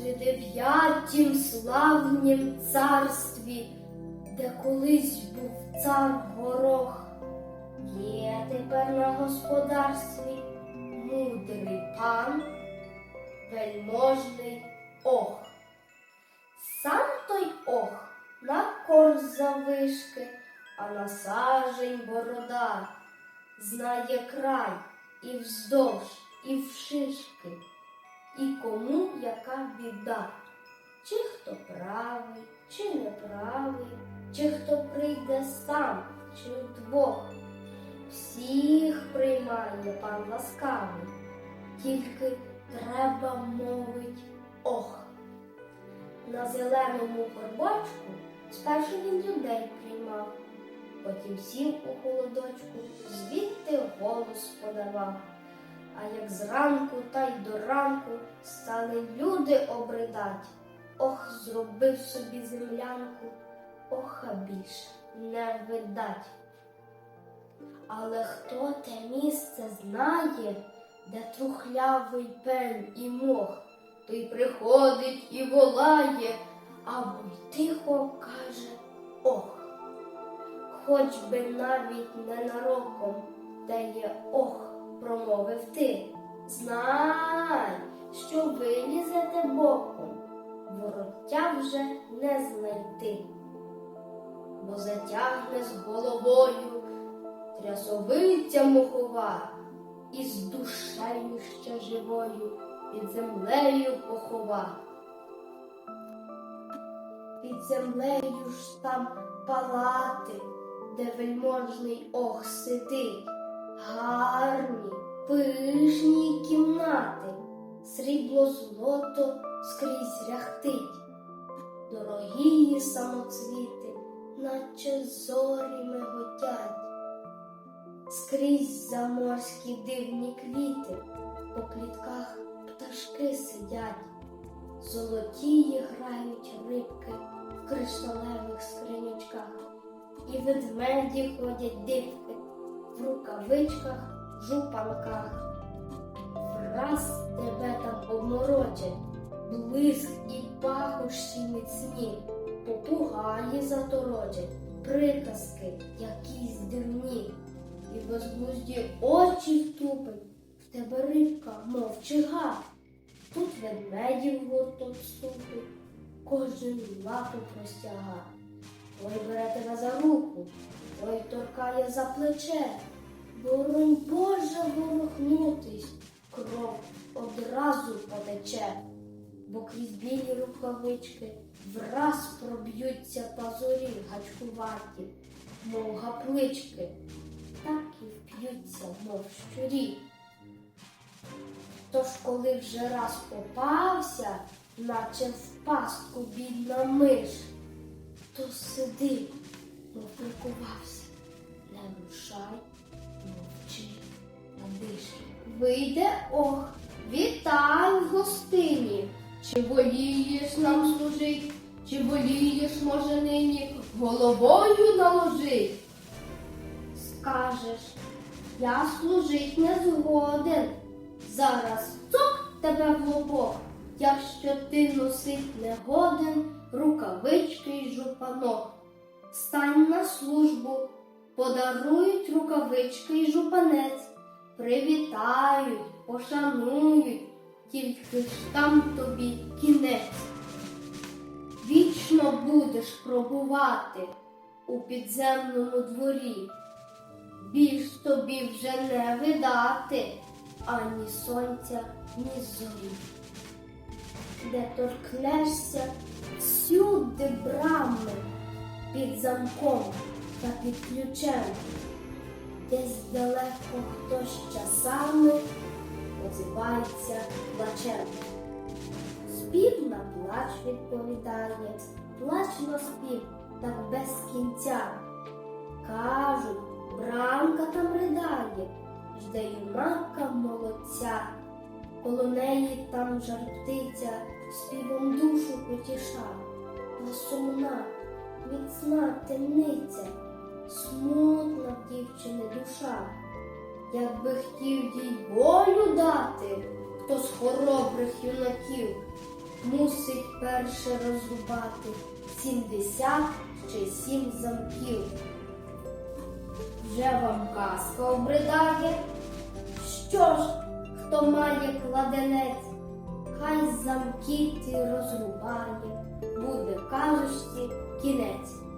тридев'ятім славнім царстві, де колись був цар горох, є тепер на господарстві мудрий пан, вельможний ох. Сам той ох на корс завишки, а на сажень борода, знає край і вздовж, і вшишки, і кому яка біда, чи хто правий, чи неправий, чи хто прийде сам, чи вдвох. Всіх приймає пан ласкавий, тільки треба мовить ох. На зеленому горбочку спершу він людей приймав, потім сів у холодочку, звідти голос подавав. А як зранку та й до ранку стали люди обридать, ох, зробив собі землянку, оха більше не видать. Але хто те місце знає, де трухлявий пень і мох, той приходить і волає, або й тихо каже ох. Хоч би навіть ненароком, де є ох, промовив ти. Знай, що вилізете боком, вороття вже не знайти, бо затягне з головою трясовиця мухова, і з душею ще живою під землею похова. Під землею ж там палати, де вельможний ох сидить, гарні, пишні кімнати, срібло злото скрізь ряхтить, дорогі самоцвіти, наче зорі миготять, скрізь заморські дивні квіти, по клітках пташки сидять. Золотії грають рибки в кришталевих скринячках, і ведмеді ходять дивки в рукавичках, жупанках. Враз тебе там обморочать, блиск і пахощі міцні, попугаї заторочать, приказки якісь дивні, і безглузді очі втупить, в тебе рибка, мов чигар. Тут ведмедів гуртом ступить, кожен лапу простяга. Той бере тебе за руку, той торкає за плече. Боронь Боже ворухнутись, кров одразу потече, бо крізь білі рукавички враз проб'ються пазурі гачкуваті, мов гаплички, так і вп'ються, мов щурі. Тож, коли вже раз попався, наче в пастку бідна миш, то сиди, мов прикувався, не рушай. Вийде ох, вітай в гостині. Чи волієш нам служить, чи волієш, може, нині головою наложить? Скажеш, я служить не згоден. Зараз цок тебе в лобок, якщо ти носить не годен рукавички й жупанок. Стань на службу, подарують рукавички й жупанець, привітають, пошанують, тільки ж там тобі кінець. Вічно будеш пробувати у підземному дворі, більш тобі вже не видати ані сонця, ні зорі. Де торкнешся всюди брами під замком та під ключем, десь далеко хтось часами озивається плачем. Спів на плач відповідає, плач на спів так без кінця. Кажуть, бранка там ридає, жде юнака молодця, коло неї там жар птиця, співом душу потіша, та сумна, міцна темниця, смутна дівчини душа. Якби хотів їй волю дати, хто з хоробрих юнаків, мусить перше розрубати сімдесят чи сім замків. Вже вам казка обридає. Що ж, хто має кладенець, хай замки ті розрубає, буде кажучці кінець.